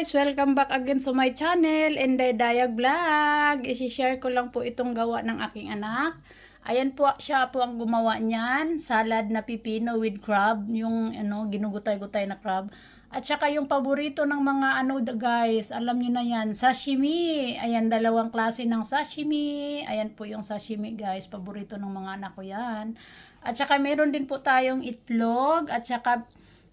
Welcome back again to my channel, Inday Dayag Vlog. I-share ko lang po itong gawa ng aking anak. Ayan po, siya po ang gumawa niyan. Salad na pipino with crab. Yung ano, ginugutay-gutay na crab. At saka yung paborito ng mga ano guys, alam nyo na yan, sashimi. Ayan, dalawang klase ng sashimi. Ayan po yung sashimi guys, paborito ng mga anak ko yan. At saka meron din po tayong itlog. At saka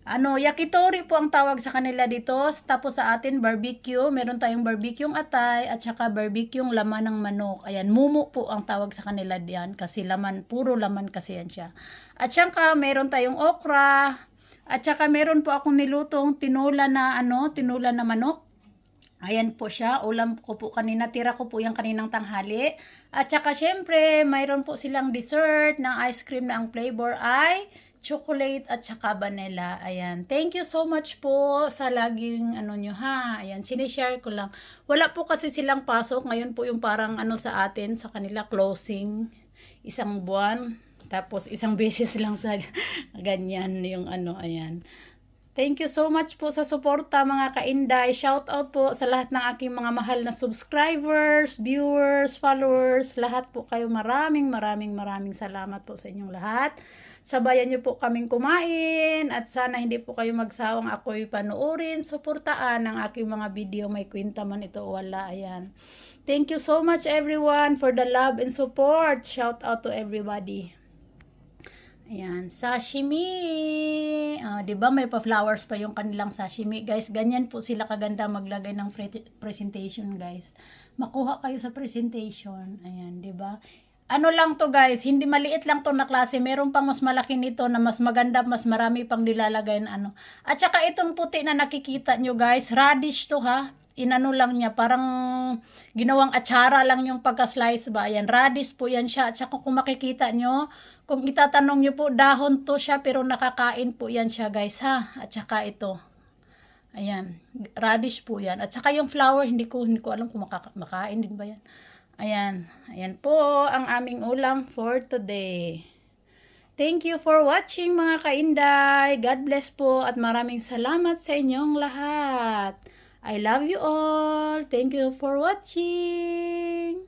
ano, yakitori po ang tawag sa kanila dito. Tapos sa atin, barbecue. Meron tayong barbecue atay at saka barbecue laman ng manok. Ayan, mumu po ang tawag sa kanila diyan kasi laman, puro laman kasi yan siya. At saka meron tayong okra. At saka meron po akong nilutong tinula na ano, tinula na manok. Ayan po siya, ulam ko po kanina, tira ko po yung kaninang tanghali. At saka syempre, mayroon po silang dessert na ice cream na ang flavor ay chocolate at saka vanilla. Ayan. Thank you so much po sa laging ano nyo ha. Ayan, sinishare ko lang. Wala po kasi silang pasok. Ngayon po yung parang ano sa atin, sa kanila closing. Isang buwan. Tapos isang beses lang sa ganyan yung ano, ayan. Thank you so much po sa suporta mga kainday. Shout out po sa lahat ng aking mga mahal na subscribers, viewers, followers. Lahat po kayo maraming maraming maraming salamat po sa inyong lahat. Sabayan niyo po kaming kumain at sana hindi po kayo magsawang ako'y panuorin, suportaan ang aking mga video. May kwenta man ito o wala. Ayan. Thank you so much everyone for the love and support. Shout out to everybody. Ayan, sashimi. Ah, 'di ba may pa-flowers pa yung kanilang sashimi, guys. Ganyan po sila kaganda maglagay ng pre- presentation, guys. Makuha kayo sa presentation. Ayan, 'di ba? Ano lang to guys, hindi maliit lang to na klase. Meron pang mas malaki nito na mas maganda, mas marami pang nilalagay na ano. At saka itong puti na nakikita nyo guys, radish to ha. Inano lang niya, parang ginawang atsara lang yung pagka-slice ba. Ayan, radish po yan siya. At saka kung makikita nyo, kung itatanong nyo po, dahon to siya pero nakakain po yan siya guys ha. At saka ito. Ayan, radish po yan. At saka yung flower, hindi ko, hindi ko alam kung makaka- makain din ba yan. Ayan, ayan po ang aming ulam for today. Thank you for watching mga kainday. God bless po at maraming salamat sa inyong lahat. I love you all. Thank you for watching.